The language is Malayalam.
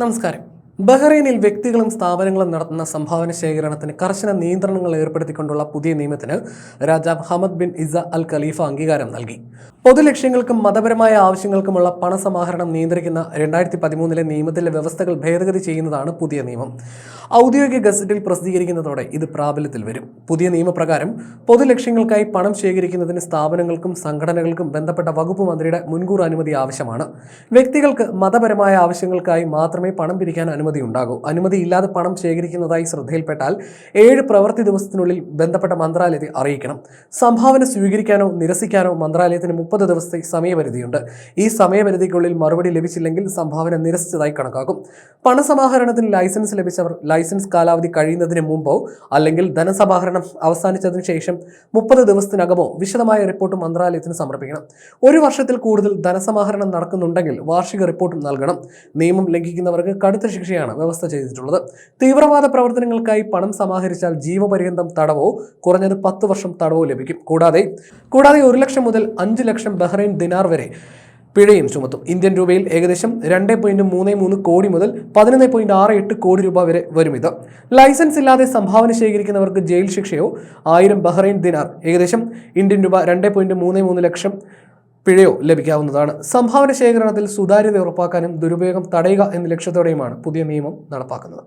നമസ്കാരം ബഹ്റൈനിൽ വ്യക്തികളും സ്ഥാപനങ്ങളും നടത്തുന്ന സംഭാവന ശേഖരണത്തിന് കർശന നിയന്ത്രണങ്ങൾ ഏർപ്പെടുത്തിക്കൊണ്ടുള്ള പുതിയ നിയമത്തിന് രാജാവ് Hamad bin Isa Al Khalifa അംഗീകാരം നൽകി. പൊതു ലക്ഷ്യങ്ങൾക്കും മതപരമായ ആവശ്യങ്ങൾക്കുമുള്ള പണസമാഹരണം നിയന്ത്രിക്കുന്ന രണ്ടായിരത്തി പതിമൂന്നിലെ നിയമത്തിലെ വ്യവസ്ഥകൾ ഭേദഗതി ചെയ്യുന്നതാണ് പുതിയ നിയമം. ഔദ്യോഗിക ഗസറ്റിൽ പ്രസിദ്ധീകരിക്കുന്നതോടെ ഇത് പ്രാബല്യത്തിൽ വരും. പുതിയ നിയമപ്രകാരം പൊതു ലക്ഷ്യങ്ങൾക്കായി പണം ശേഖരിക്കുന്നതിന് സ്ഥാപനങ്ങൾക്കും സംഘടനകൾക്കും ബന്ധപ്പെട്ട വകുപ്പ് മന്ത്രിയുടെ മുൻകൂർ അനുമതി ആവശ്യമാണ്. വ്യക്തികൾക്ക് മതപരമായ ആവശ്യങ്ങൾക്കായി മാത്രമേ പണം പിരിക്കാൻ അനുമതി ഉണ്ടാകൂ അനുമതിയില്ലാതെ പണം ശേഖരിക്കുന്നതായി ശ്രദ്ധയിൽപ്പെട്ടാൽ ഏഴ് പ്രവൃത്തി ദിവസത്തിനുള്ളിൽ ബന്ധപ്പെട്ട മന്ത്രാലയത്തെ അറിയിക്കണം. സംഭാവന സ്വീകരിക്കാനോ നിരസിക്കാനോ മന്ത്രാലയത്തിന് മുപ്പത് ദിവസത്തെ സമയപരിധിയുണ്ട്. ഈ സമയപരിധിക്കുള്ളിൽ മറുപടി ലഭിച്ചില്ലെങ്കിൽ സംഭാവന നിരസിച്ചതായി കണക്കാക്കും. പണസമാഹരണത്തിന് ലൈസൻസ് ലഭിച്ചവർ ലൈസൻസ് കാലാവധി കഴിയുന്നതിന് മുമ്പോ അല്ലെങ്കിൽ ധനസമാഹരണം അവസാനിച്ചതിന് ശേഷം മുപ്പത് ദിവസത്തിനകമോ വിശദമായ റിപ്പോർട്ട് മന്ത്രാലയത്തിന് സമർപ്പിക്കണം. ഒരു വർഷത്തിൽ കൂടുതൽ ധനസമാഹരണം നടക്കുന്നുണ്ടെങ്കിൽ വാർഷിക റിപ്പോർട്ടും നൽകണം. നിയമം ലംഘിക്കുന്നവർക്ക് കടുത്ത ശിക്ഷയാണ് വ്യവസ്ഥ ചെയ്തിട്ടുള്ളത്. തീവ്രവാദ പ്രവർത്തനങ്ങൾക്കായി പണം സമാഹരിച്ചാൽ ജീവപര്യന്തം തടവോ കുറഞ്ഞത് പത്ത് വർഷം തടവോ ലഭിക്കും. കൂടാതെ കൂടാതെ ഒരു ലക്ഷം മുതൽ അഞ്ച് ലക്ഷം ബഹ്റൈൻ ദിനാർ വരെ പിഴയും ചുമത്തും. ഇന്ത്യൻ രൂപയിൽ ഏകദേശം രണ്ട് പോയിന്റ് മൂന്ന് മൂന്ന് കോടി മുതൽ പതിനൊന്ന് പോയിന്റ് ആറ് എട്ട് കോടി രൂപ വരെ വരും ഇത്. ലൈസൻസ് ഇല്ലാതെ സംഭാവന ശേഖരിക്കുന്നവർക്ക് ജയിൽ ശിക്ഷയോ ആയിരം ബഹ്റൈൻ ദിനാർ ഏകദേശം ഇന്ത്യൻ രൂപ രണ്ട് പോയിന്റ് മൂന്ന് മൂന്ന് ലക്ഷം പിഴയോ ലഭിക്കാവുന്നതാണ്. സംഭാവന ശേഖരണത്തിൽ സുതാര്യത ഉറപ്പാക്കാനും ദുരുപയോഗം തടയുക എന്ന ലക്ഷ്യത്തോടെയുമാണ് പുതിയ നിയമം നടപ്പാക്കുന്നത്.